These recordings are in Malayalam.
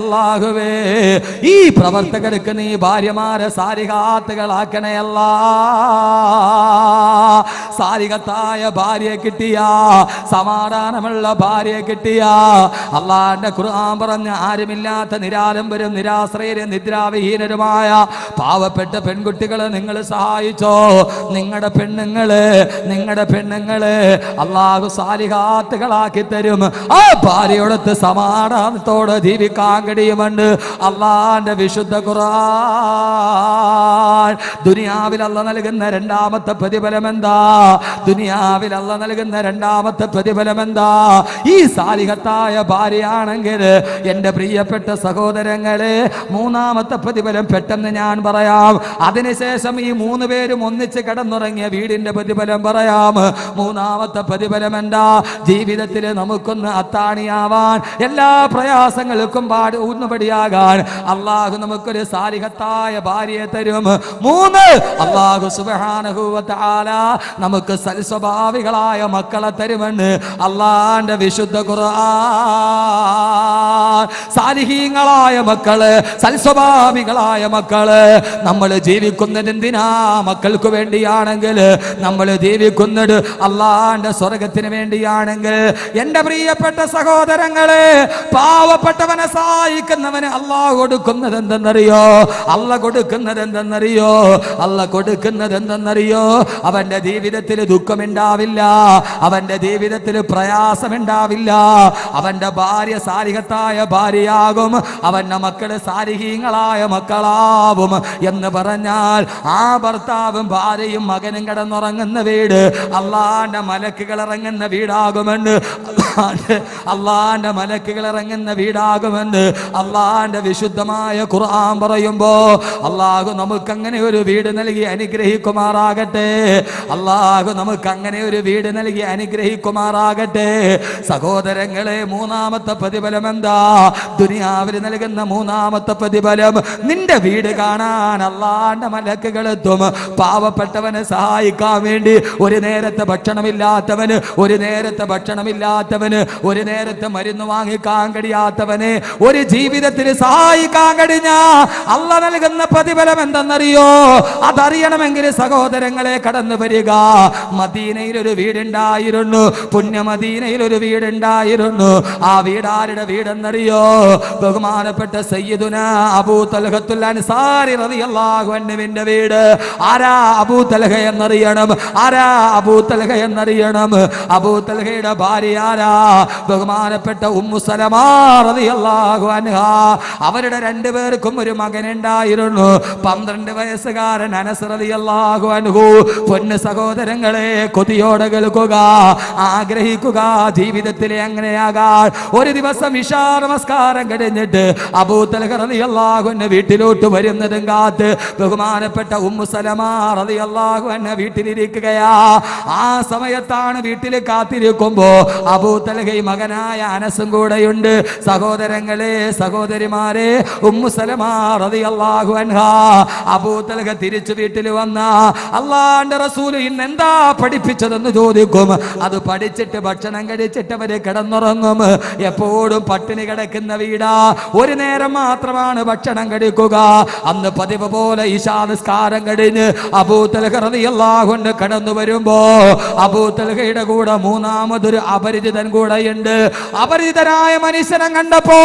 അല്ലാഹുവേ ഈ പ്രവർത്തകർക്ക് നീ ഭാര്യമാരെ സാരികാത്തുകളാക്കണയല്ല സാരികത്തായ ഭാര്യയെ കിട്ടിയ സമാധാനമുള്ള ഭാര്യയെ കിട്ടിയ. അള്ളാന്റെ ഖുർആൻ പറഞ്ഞ ആരുമില്ലാത്ത നിരാലംബരും നിരാശ്രയരും നിദ്രാവിഹീനരുമായ പാവപ്പെട്ട പെൺകുട്ടികളെ നിങ്ങൾ സഹായിച്ചോ? നിങ്ങളുടെ പെണ്ണുങ്ങൾ നിങ്ങളുടെ പെണ്ണുങ്ങൾ അള്ളാഹു സാലിഹാത്തുകളാക്കി തരും. ആ ഭാര്യയോടത്ത് സമാധാനത്തോടെ ജീവിക്കാൻ കഴിയുമുണ്ട് അള്ളാന്റെ വിശുദ്ധ ദുനിയാവിൽ അല്ല നൽകുന്ന രണ്ടാമത്തെ പ്രതിഫലം എന്താ? ദുനിയാവിൽ അല്ല നൽകുന്ന രണ്ടാമത്തെ പ്രതിഫലം എന്താ? ഈ സാലിഹത്തായ ഭാര്യയാണെങ്കിൽ എന്റെ പ്രിയപ്പെട്ട സഹോദരങ്ങളെ മൂന്നാമത്തെ പ്രതിഫലം പെട്ടെന്ന് ഞാൻ പറയാം. അതിനുശേഷം ഈ മൂന്ന് പേരും ഒന്നിച്ച് കിടന്നുറങ്ങിയ വീടിന്റെ പ്രതിഫലം പറയാം. മൂന്നാമത്തെ പ്രതിഫലം എന്താ? ജീവിതത്തിൽ നമുക്കൊന്ന് അത്താണിയാവാൻ എല്ലാ പ്രയാസങ്ങൾക്കും പാട് ഊന്നുപടിയാകാൻ. അള്ളാഹു നമുക്കൊരു സാലിഹത്തായ ഭാര്യയെ തരും. മൂന്ന്. അള്ളാഹു സുബാനഹുല നമുക്ക് സൽസ്വഭാവികളായ മക്കളെ തരുമെന്ന് അള്ളാന്റെ വിശുദ്ധ ഖുർആൻ. സാലിഹീങ്ങളായ മക്കൾ സൽസ്വഭാവികളായ മക്കൾ നമ്മൾ ജീവിക്കുന്നത് എന്തിനാ മക്കൾക്ക് വേണ്ടിയാണെങ്കിൽ നമ്മൾ ജീവിക്കുന്നത് അള്ളാന്റെ സ്വർഗത്തിന് വേണ്ടിയാണെങ്കിൽ. എന്റെ പ്രിയപ്പെട്ട സഹോദരങ്ങളെ പാവപ്പെട്ടവനെ സഹായിക്കുന്നവന് അള്ളാഹ് കൊടുക്കുന്നത് എന്തെന്നറിയോ അള്ള കൊടുക്കുന്നത് എന്തെന്നറിയോ അല്ല കൊടുക്കുന്നത് എന്തെന്നറിയോ? അവന്റെ ജീവിതത്തിൽ ദുഃഖമുണ്ടാവില്ല. അവന്റെ ജീവിതത്തിൽ പ്രയാസമുണ്ടാവില്ല. അവന്റെ ഭാര്യ സാരികത്തായ ഭാര്യയാകും. അവന്റെ മക്കൾ സാരിഹീങ്ങളായ മക്കളാവും എന്ന് പറഞ്ഞാൽ ആ ഭർത്താവും ഭാര്യയും മകനും കിടന്നുറങ്ങുന്ന വീട് അള്ളാന്റെ മലക്കുകൾ ഇറങ്ങുന്ന വീടാകുമെന്ന് അള്ളാന്റെ മലക്കുകൾ ഇറങ്ങുന്ന വീടാകുമെന്ന് അള്ളാന്റെ വിശുദ്ധമായ ഖുർആൻ പറയുമ്പോ അള്ളാഹു നമുക്ക് അങ്ങനെ ഒരു വീട് നൽകി അനുഗ്രഹിക്കുമാറാകട്ടെ. അള്ളാഹു നമുക്ക് അങ്ങനെ ഒരു വീട് നൽകി അനുഗ്രഹിക്കുമാറാകട്ടെ. സഹോദരങ്ങളെ മൂന്നാമത്തെ പ്രതിഫലം എന്താ? ദുനിയാവിൽ നൽകുന്ന മൂന്നാമത്തെ പ്രതിഫലം നിന്റെ വീട് കാണാൻ അള്ളാന്റെ മലക്കുകൾ എത്തും. പാവപ്പെട്ടവനെ സഹായിക്കാൻ വേണ്ടി ഒരു നേരത്തെ ഭക്ഷണമില്ലാത്തവന് ഒരു നേരത്തെ ഭക്ഷണമില്ലാത്തവന് ഒരു നേരത്തെ മരുന്ന് വാങ്ങിക്കാൻ കഴിയാത്തവനെ ഒരു ജീവിതത്തിന് സഹായിക്കാൻ കഴിഞ്ഞ അല്ല നൽകുന്ന പ്രതിഫലം എന്തെന്നറിയോ? അതറിയണമെങ്കിൽ സഹോദരങ്ങളെ കടന്നു വരിക. മദീനയിൽ ഒരു വീടുണ്ടായിരുന്നു. പുണ്യമദീനയിൽ ഒരു വീടുണ്ടായിരുന്നു. ആ വീടാരുടെ വീടെന്നറിയോ? ബഹുമാനപ്പെട്ട സയ്യിദുന അബൂ റളിയല്ലാഹു അൻഹുവിന്റെ വീട്. ആരാ അബൂ എന്നറിയണം? ആരാ അബൂ എന്നറിയണം? അബൂ തൽഹയുടെ ഭാര്യ ആരാ? ബഹുമാനപ്പെട്ട ഉമ്മു സലമാ റളിയല്ലാഹു അൻഹ. അവരുടെ രണ്ടുപേർക്കും ഒരു മകനുണ്ടായിരുന്നു. പന്ത്രണ്ട് പന്ത്രണ്ട് വയസ്സുകാരൻ അനസ് റളിയല്ലാഹു അൻഹു. പൊന്നു സഹോദരങ്ങളെ കൊതിയോടെ കേൾക്കുക ആഗ്രഹിക്കുക ജീവിതത്തിലെ അങ്ങനെയാകാൻ. ഒരു ദിവസം ഇഷാ നമസ്കാരം കഴിഞ്ഞിട്ട് അബൂ തൽഹ റളിയല്ലാഹു അൻഹു വീട്ടിലോട്ട് വരുന്നതും കാത്ത് ബഹുമാനപ്പെട്ട ഉമ്മുസലമാറിയാഹു എന്നെ വീട്ടിലിരിക്കുകയാ. ആ സമയത്താണ് വീട്ടിൽ കാത്തിരിക്കുമ്പോ അബൂ തൽഹയും മകനായ അനസും കൂടെയുണ്ട്. സഹോദരങ്ങളെ സഹോദരിമാരെ ഉമ്മുസലമാറിയാഹു അൻഹ. അബൂ തൽഹ തിരിച്ചു വീട്ടിൽ വന്ന അള്ളാന്റെ റസൂൽ ഇന്ന് എന്താ പഠിപ്പിച്ചതെന്ന് ചോദിക്കും. അത് പഠിച്ചിട്ട് ഭക്ഷണം കഴിച്ചിട്ട് അവർ കിടന്നുറങ്ങും. എപ്പോഴും പട്ടിണി കിടക്കുന്ന വീടാ. ഒരു നേരം മാത്രമാണ് ഭക്ഷണം കഴിക്കുക. അന്ന് പതിവ് പോലെ ഈശാ നിസ്കാരം കഴിഞ്ഞ് അബൂത്തലഹറിയല്ലാകൊണ്ട് കടന്നു വരുമ്പോ അബൂത്തലഹയുടെ കൂടെ മൂന്നാമതൊരു അപരിചിതൻ കൂടെയുണ്ട്. അപരിചിതനായ മനുഷ്യനെ കണ്ടപ്പോ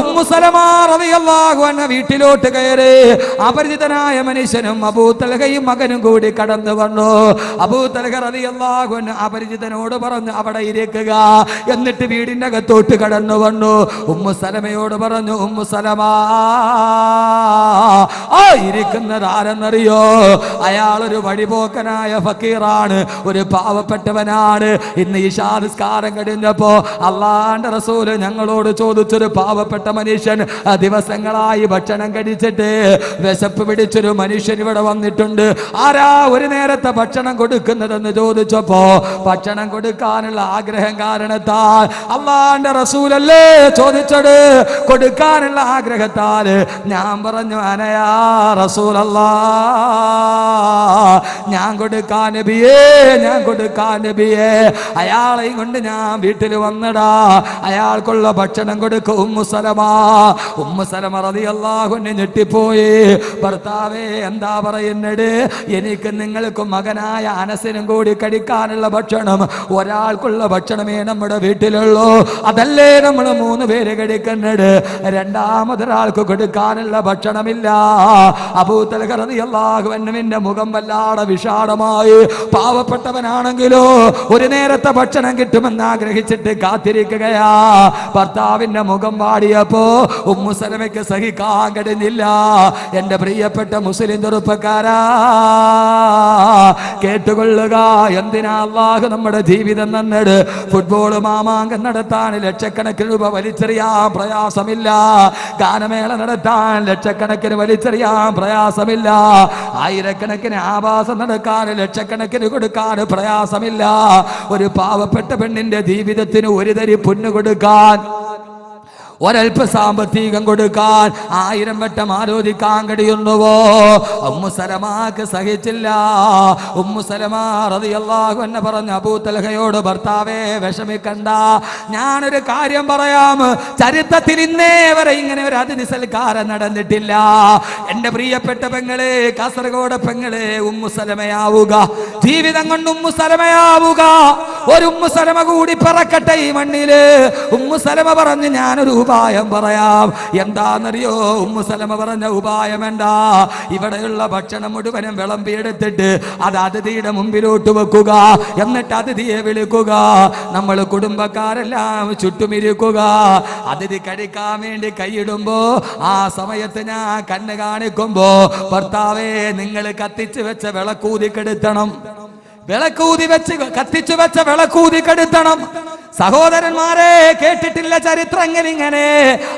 ഉമ്മുസലമാറിയല്ലാഹു എന്ന വീട്ടിലോട്ട് കയറി. അപരിചിതനായ മനുഷ്യനും അബൂത്തലഹയും മകനും കൂടി കടന്നു വന്നു. അബൂത്തലഹ അൻഹു അപരിചിതനോട് പറഞ്ഞു അവിടെ ഇരിക്കുക. എന്നിട്ട് വീടിന്റെ അകത്തോട്ട് കടന്നു വന്നു. ഉമ്മു സലമയോട് പറഞ്ഞു ഉമ്മു സലമ ആ ഇരിക്കുന്നത് ആരെന്നറിയോ? അയാൾ ഒരു വഴിപോക്കനായ ഫക്കീറാണ് ഒരു പാവപ്പെട്ടവനാണ്. ഇന്ന് ഈ നിസ്കാരം കഴിഞ്ഞപ്പോ അള്ളാന്റെ റസൂൽ ഞങ്ങളോട് ചോദിച്ചൊരു പാവപ്പെട്ട മനുഷ്യൻ ദിവസങ്ങളായി ഭക്ഷണം കഴിച്ചിട്ട് വിശപ്പ് പിടിച്ചൊരു മനുഷ്യൻ ഇവിടെ വന്നിട്ടുണ്ട്. ആരാ ഒരു നേരത്തെ ഭക്ഷണം കൊടുക്കുന്നതെന്ന് ചോദിച്ചപ്പോ ഭക്ഷണം കൊടുക്കാനുള്ള ആഗ്രഹം കാരണത്താൽ അള്ളാന്റെ റസൂലല്ലേ ചോദിച്ചത്? കൊടുക്കാനുള്ള ആഗ്രഹത്താൽ ഞാൻ പറഞ്ഞു അനയാ റസൂലല്ലാ. ഞാൻ കൊടുക്കാൻ നബിയേ ഞാൻ കൊടുക്കാൻ നബിയേ. അയാളെയും കൊണ്ട് ഞാൻ വീട്ടിൽ വന്നടാ. അയാൾക്കുള്ള ഭക്ഷണം കൊടുക്കും Umm Umm Salama Umm Salama റളിയല്ലാഹുവിനെ ഞെട്ടിപ്പോയി. ഭർത്താവേ എന്താ പറയുന്നത്? എനിക്ക് നിങ്ങൾക്കും മകനായ അനസിനും കൂടി കഴിക്കാനുള്ള ഭക്ഷണം ഒരാൾക്കുള്ള ഭക്ഷണമേ നമ്മുടെ വീട്ടിലുള്ളൂ. അതല്ലേ നമ്മൾ മൂന്ന് പേര് കഴിക്കുന്നത്? രണ്ടാമതൊരാൾക്ക് കൊടുക്കാനുള്ള ഭക്ഷണമില്ല. അബൂത്തലകറിയാഹുവന്നുവിന്റെ മുഖം വല്ലാതെ വിഷാടമായി പാവപ്പെട്ടവനാണെങ്കിലോ ഒരു നേരത്തെ ഭക്ഷണം കിട്ടുമെന്ന് ആഗ്രഹിച്ചിട്ട് കാത്തിരിക്കുകയാ. ഭർത്താവിന്റെ മുഖം പാടിയപ്പോ ഉമ്മുസലമയ്ക്ക് സഹിക്കാൻ കഴിഞ്ഞില്ല. എന്റെ പ്രിയപ്പെട്ട മുസ്ലിം ചെറുപ്പക്കാരാ കേട്ടുകൊള്ളുക. എന്തിനാ അള്ളാഹ് നമ്മുടെ ജീവിതം നന്നട് ഫുട്ബോൾ മാമാങ്കം നടത്താൻ ലക്ഷക്കണക്കിന് രൂപ വലിച്ചെറിയാൻ പ്രയാസമില്ല. ഗാനമേള നടത്താൻ ലക്ഷക്കണക്കിന് വലിച്ചെറിയാൻ പ്രയാസമില്ല. ആയിരക്കണക്കിന് ആവാസം നടക്കാൻ ലക്ഷക്കണക്കിന് കൊടുക്കാൻ പ്രയാസമില്ല. ഒരു പാവപ്പെട്ട പെണ്ണിന്റെ ജീവിതത്തിന് ഒരു തരി പൊന്നു കൊടുക്കാൻ ഒരൽപ്പ സാമ്പത്തികം കൊടുക്കാൻ ആയിരം വട്ടം ആലോചിക്കാൻ കഴിയുന്നുവോ? ഉമ്മു സലമാക്ക് സഹിച്ചില്ല. ഉമ്മുസലമാറിയല്ലാഹു എന്നെ പറഞ്ഞ അബൂത്തലഹയോട് ഭർത്താവേ വിഷമിക്കണ്ട. ഞാനൊരു കാര്യം പറയാം. ചരിത്രത്തിൽ ഇന്നേ വരെ ഇങ്ങനെ ഒരു അതിഥി സൽക്കാരം നടന്നിട്ടില്ല. എന്റെ പ്രിയപ്പെട്ട പെങ്ങളെ കാസർഗോഡ് പെങ്ങളെ ഉമ്മുസലമയാവുക ജീവിതം കൊണ്ട് ഉമ്മു സലമയാവുക. ഒരു ഉമ്മുസലമ കൂടി പറക്കട്ടെ ഈ മണ്ണിൽ. ഉമ്മുസലമ പറഞ്ഞ് ഞാനൊരു ഉപായം പറയാം. എന്താണെന്നറിയോ? ഉമ്മുസലമ പറഞ്ഞ ഉപായം എന്താ? ഇവിടെയുള്ള ഭക്ഷണം മുഴുവനും വിളമ്പിയെടുത്തിട്ട് അത് അതിഥിയുടെ മുമ്പിലോട്ട് വെക്കുക. എന്നിട്ട് അതിഥിയെ വിളിക്കുക. നമ്മൾ കുടുംബക്കാരെല്ലാം ചുറ്റുമിരിക്കുക. അതിഥി കഴിക്കാൻ വേണ്ടി കൈയിടുമ്പോ ആ സമയത്ത് ഞാൻ കണ്ണ് കാണിക്കുമ്പോ ഭർത്താവേ നിങ്ങൾ കത്തിച്ചു വെച്ച വിളക്കൂതി കെടുത്തണം. വിളക്കൂതി വെച്ച് കത്തിച്ചു വെച്ച വിളക്കൂതി കെടുത്തണം. സഹോദരന്മാരെ കേട്ടിട്ടില്ല ചരിത്രം എങ്ങനെ ഇങ്ങനെ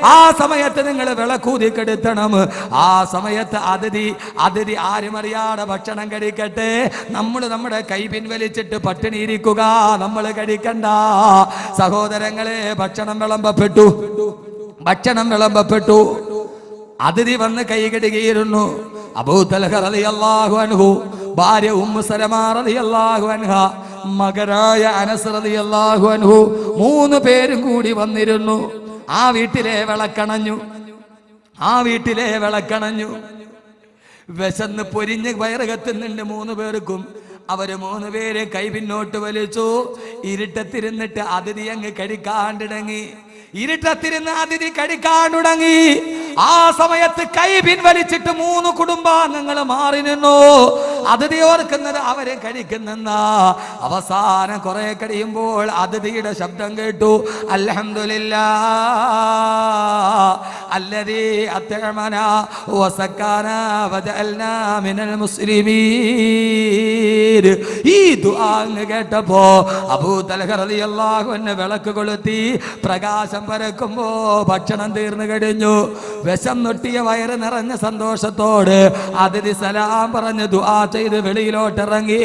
ആ സമയത്ത് നിങ്ങൾ വിളക്കൂതി കെടുത്തണം. ആ സമയത്ത് അതിഥി അതിഥി ആരും അറിയാതെ ഭക്ഷണം കഴിക്കട്ടെ. നമ്മൾ നമ്മുടെ കൈ പിൻവലിച്ചിട്ട് പട്ടിണി ഇരിക്കുക. നമ്മൾ കഴിക്കണ്ട. സഹോദരങ്ങളെ ഭക്ഷണം വിളമ്പപ്പെട്ടു. ഭക്ഷണം വിളമ്പപ്പെട്ടു. അതിഥി വന്ന് കൈകെടുകയിരുന്നു അബൂതലഹു അൻഹു ഭാര്യ ഉമ്മു അൻഹ മകനായ അനസ് റളിയല്ലാഹു അൻഹു മൂന്ന് പേരും കൂടി വന്നിരുന്നു. ആ വീട്ടിലെ വിളക്കണഞ്ഞു. ആ വീട്ടിലെ വിളക്കണഞ്ഞു. വിശന്ന് പൊരിഞ്ഞ് വയറകത്തുന്നുണ്ട് മൂന്ന് പേർക്കും. അവർ മൂന്ന് പേര് കൈ പിന്നോട്ട് വലിച്ചു. ഇരുട്ടത്തിരുന്നിട്ട് അതിഥി അങ്ങ് കഴിക്കാണ്ടിടങ്ങി ഇരുട്ടത്തിരുന്ന് അതിഥി തുടങ്ങി ആ സമയത്ത് കൈ പിൻവലിച്ചിട്ട് മൂന്ന് കുടുംബാംഗങ്ങൾ മാറി നിന്നു. അതിഥി ഓർക്കുന്നത് അവരെ കഴിക്കുന്ന അവസാനം കുറെ കഴിയുമ്പോൾ അതിഥിയുടെ ശബ്ദം കേട്ടു. അലഹമില്ല അല്ലതി ഈ കേട്ടപ്പോ എന്നെ വിളക്ക് കൊളുത്തി. പ്രകാശം പരക്കുമ്പോ ഭക്ഷണം തീർന്നു കഴിഞ്ഞു. വിശം നൊട്ടിയ വയറ് നിറഞ്ഞ സന്തോഷത്തോട് അതിഥി സലാം പറഞ്ഞു ദുആ ചെയ്ത് വെളിയിലോട്ട് ഇറങ്ങി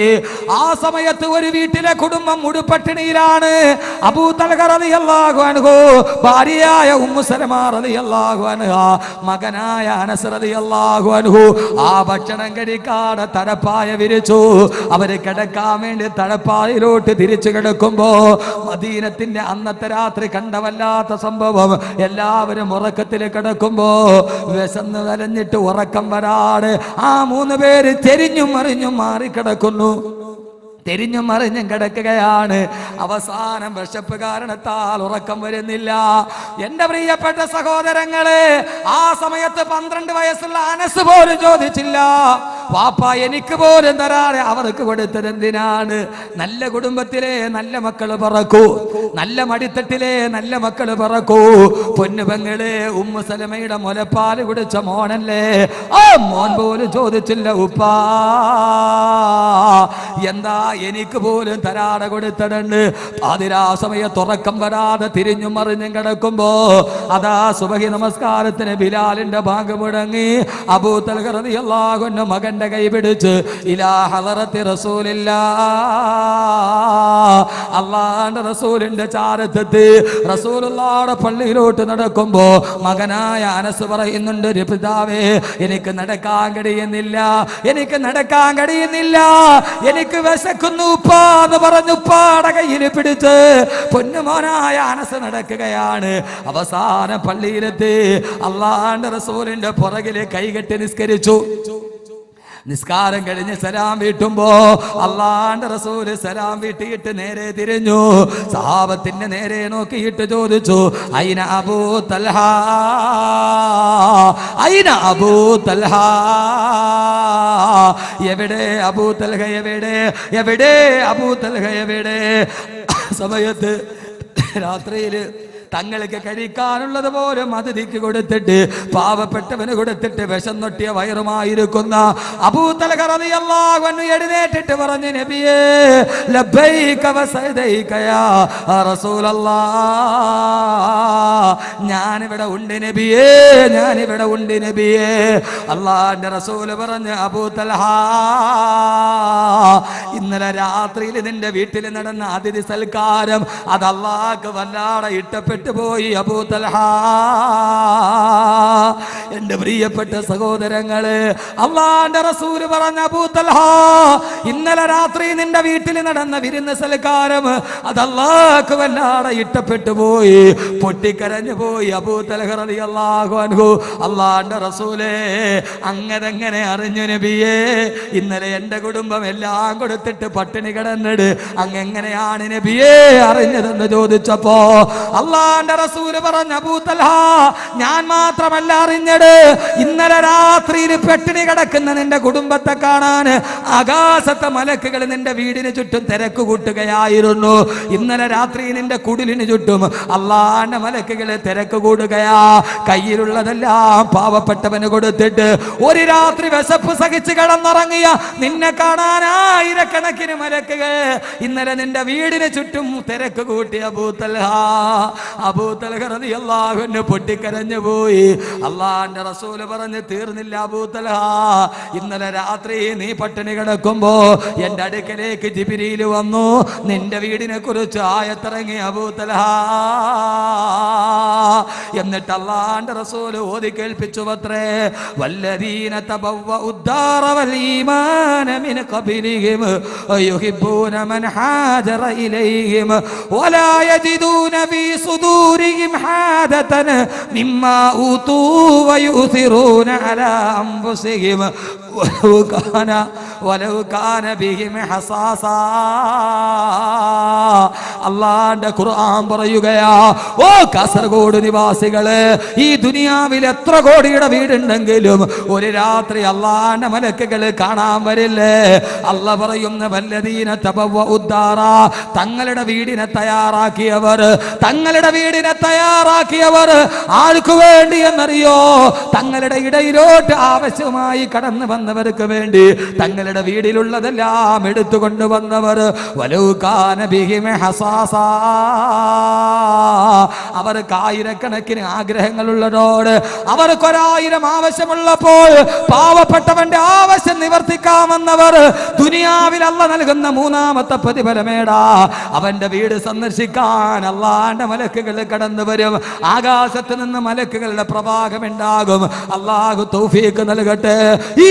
ആ സമയത്ത് ഒരു വീട്ടിലെ കുടുംബം മുടുപട്ടിണിയിലാണ് അബൂ തലഹ റളിയല്ലാഹു അൻഹു ഭാര്യയായ ഉമ്മു സലമ റളിയല്ലാഹു അൻഹ മകനായ അനസ് റളിയല്ലാഹു അൻഹു. ആ ഭക്ഷണം കഴിക്കാതെ തടപ്പായ വിരിച്ചു. അവർ കിടക്കാൻ വേണ്ടി തടപ്പായിലോട്ട് തിരിച്ചു കിടക്കുമ്പോ മദീനത്തിന്റെ അന്നത്തെ രാത്രി കണ്ടവല്ലാത്ത സംഭവം എല്ലാവരും ഉറക്കത്തിൽ കിടക്കുമ്പോ വിശന്ന് നലഞ്ഞിട്ട് ഉറക്കം വരാട് ആ മൂന്ന് പേര് ചെരിഞ്ഞും മറിഞ്ഞും മാറിക്കിടക്കുന്നു. തിരിഞ്ഞും മറിഞ്ഞും കിടക്കുകയാണ്. അവസാനം വിശപ്പ് കാരണത്താൽ ഉറക്കം വരുന്നില്ല. എന്റെ പ്രിയപ്പെട്ട സഹോദരങ്ങളെ ആ സമയത്ത് പന്ത്രണ്ട് വയസ്സുള്ള അനസ് പോലും ചോദിച്ചില്ല. പാപ്പ എനിക്ക് പോലും തരാതെ അവർക്ക് കൊടുത്തത് എന്തിനാണ് നല്ല കുടുംബത്തിലെ നല്ല മക്കൾ പറക്കൂ. നല്ല മടിത്തട്ടിലെ നല്ല മക്കൾ പറക്കൂ. പൊന്നുപെങ്ങളെ ഉമ്മ സലമയുടെ മുലപ്പാൽ കുടിച്ച മോനല്ലേ? ആ മോൻ പോലും ചോദിച്ചില്ല ഉപ്പാ. എന്താ എനിക്ക് പോലും തരാതെ കൊടുത്തിട്ടുണ്ട് അതിരാ സമയ തുറക്കം വരാതെ തിരിഞ്ഞും മറിഞ്ഞും കിടക്കുമ്പോ അതാ സുബഹി നമസ്കാരത്തിന് ബിലാലിന്റെ ഭാഗം മുടങ്ങി അബൂത്തൽഹുന്ന മകൻ എന്റെ കൈ പിടിച്ച് ഇലാ ഹലറത്തി റസൂലില്ല. അള്ളാന്റെ റസൂലിന്റെ ചാരത്തെത്തി. റസൂലുള്ളാടെ പള്ളിയിലോട്ട് നടക്കുമ്പോ മകനായ അനസ് പറയുന്നുണ്ട് "ഒരു പിതാവേ എനിക്ക് നടക്കാൻ കഴിയുന്നില്ല എനിക്ക് നടക്കാൻ കഴിയുന്നില്ല എനിക്ക് വിശക്കുന്നു എന്ന് പറഞ്ഞു ഉപ്പാടെ കയ്യിൽ പിടിച്ച് പൊന്നുമോനായ അനസ് നടക്കുകയാണ്. അവസാന പള്ളിയിലെത്തി. അള്ളാന്റെ റസൂലിന്റെ പുറകിലെ കൈകെട്ടി നിസ്കരിച്ചു. നിസ്കാരം കഴിഞ്ഞ് സലാം വീട്ടുമ്പോ അള്ളാണ്ട് റസൂൽ സലാം വീട്ടിയിട്ട് നേരെ തിരിഞ്ഞു. സഹാബത്തിന്റെ നേരെ നോക്കിയിട്ട് ചോദിച്ചു അയിന അബൂ തൽഹ? അയിന അബൂ തൽഹ? എവിടെ അബൂ തൽഹ? എവിടെ? എവിടെ അബൂ തൽഹ? എവിടെ? സമയത്ത് രാത്രിയിൽ തങ്ങൾക്ക് കഴിക്കാനുള്ളത് പോലും അതിഥിക്ക് കൊടുത്തിട്ട് പാവപ്പെട്ടവന് കൊടുത്തിട്ട് വിഷം നൊട്ടിയ വയറുമായിരിക്കുന്ന എഴുന്നേറ്റിട്ട് പറഞ്ഞു നബിയേ ഞാനിവിടെ ഉണ്ട് നബിയേ ഞാനിവിടെ ഉണ്ട് നബിയേ. അള്ളാന്റെ റസൂൽ പറഞ്ഞ് അബൂത്തലഹ ഇന്നലെ രാത്രിയിൽ നിന്റെ വീട്ടിൽ നടന്ന അതിഥി സൽക്കാരം അത് അള്ളാഹ്ക്ക് വല്ലാതെ ഇഷ്ടപ്പെട്ടു. പോയി അബൂതൽഹ എന്റെ പ്രിയപ്പെട്ട സഹോദരങ്ങൾ അള്ളാന്റെ റസൂൽ പറഞ്ഞ അബൂതൽഹ ഇന്നലെ രാത്രി നിന്റെ വീട്ടിൽ നടന്ന വിരുന്ന് സൽക്കാരം അതല്ലാക്ക് വല്ലാതെ ഇട്ടപ്പെട്ടു പോയി പൊട്ടിക്കരഞ്ഞു പോയി അബൂത്തലഹറതി അള്ളാഹു അൻഹു. അള്ളാന്റെ റസൂലേ അങ്ങനെങ്ങനെ അറിഞ്ഞു നബിയേ ഇന്നലെ എന്റെ കുടുംബം എല്ലാം കൊടുത്തിട്ട് പട്ടിണി കിടന്നിട് അങ്ങെങ്ങനെയാണ് നബിയേ അറിഞ്ഞതെന്ന് ചോദിച്ചപ്പോ അള്ളാന്റെ റസൂൽ പറഞ്ഞ അബൂത്തൽഹ ഞാൻ മാത്രമല്ല അറിഞ്ഞത്. ഇന്നലെ രാത്രിയിൽ പെട്ടിണി കിടക്കുന്ന നിന്റെ കുടുംബത്തെ കാണാൻ ആകാശത്തെ മലക്കുകൾ നിന്റെ വീടിന് ചുറ്റും തിരക്ക് കൂട്ടുകയായിരുന്നു. ഇന്നലെ രാത്രി നിന്റെ കുടിലിന് ചുറ്റും അള്ളാന്റെ മലക്കുകൾ തിരക്ക് കൂടുകയാ. കയ്യിലുള്ളതെല്ലാം പാവപ്പെട്ടവന് കൊടുത്തിട്ട് ഒരു രാത്രി വിശപ്പ് സഹിച്ച് കിടന്നിറങ്ങിയ നിന്നെ കാണാൻ ആയിരക്കണക്കിന് മലക്കുകൾ ഇന്നലെ നിന്റെ വീടിന് ചുറ്റും തിരക്ക് കൂട്ടിയ അബൂത്തൽഹ അബൂത്തൽഹ റളിയല്ലാഹുവിന് പൊട്ടിക്കരഞ്ഞു പോയി. അള്ളാന്റെ റസൂൽ പറഞ്ഞ് തീർന്നില്ല അബൂത്തലഹ ഇന്നലെ രാത്രി നീ പട്ടിണി കിടക്കുമ്പോ എന്റെ അടുക്കലേക്ക് ജിബിരിയിൽ വന്നു. നിന്റെ വീടിനെ കുറിച്ച് ആയത്തിറങ്ങി അബൂത്തലഹ എന്നിട്ട് അള്ളാന്റെ റസൂൽ ഓതി കേൾപ്പിച്ചു പത്രേ വല്ലദീന തബവ്വ ഉദ്ദാറ വൽ ഈമാന മിൻ ഖബലിഹിം യുഹിബ്ബൂന മൻ ഹാജറ ഇലൈഹിം വലാ യജിദൂന ഫീ സുദൂരിഹിം حادة مما أوتوا ويؤثرون على അൻഫുസിഹിം വലൗ كان ولو كان بهم حصاصا അള്ളാന്റെ ഖുർആൻ പറയുകയാ ഓ കാസർഗോഡ് നിവാസികൾ ഈ ദുനിയാവിൽ എത്ര കോടിയുടെ വീടുണ്ടെങ്കിലും ഒരു രാത്രി അള്ളാന്റെ മലക്കുകൾ കാണാൻ വരില്ലേ? അല്ല പറയുന്ന വല്ലതീന തപവ ഉദ്ധാറ തങ്ങളുടെ വീടിനെ തയ്യാറാക്കിയവർ തങ്ങളുടെ വീടിനെ തയ്യാറാക്കിയവർ ആർക്കു വേണ്ടി എന്നറിയോ? തങ്ങളുടെ ഇടയിലോട്ട് ആവശ്യമായി കടന്നു വന്നവർക്ക് വേണ്ടി തങ്ങളുടെ വീടിലുള്ളതെല്ലാം എടുത്തുകൊണ്ട് വന്നവർ വലൗകാന ബിഹിമ ഹസാസാ. അവർക്ക് ആയിരക്കണക്കിന് ആഗ്രഹങ്ങളുള്ളതോട് അവർക്കൊരായിരം ആവശ്യമുള്ളപ്പോൾ പാവപ്പെട്ടവന്റെ ആവശ്യം നിവർത്തിക്കാമെന്നവർ ദുനിയാവിൽ അല്ല നൽകുന്ന മൂന്നാമത്തെ പ്രതിഫലമേടാ. അവന്റെ വീട് സന്ദർശിക്കാൻ അള്ളാന്റെ മലക്കുകൾ കടന്നു വരും. ആകാശത്ത് നിന്ന് മലക്കുകളുടെ പ്രഭാഗമുണ്ടാകും അള്ളാഹു തൗഫീക്ക് നൽകട്ടെ.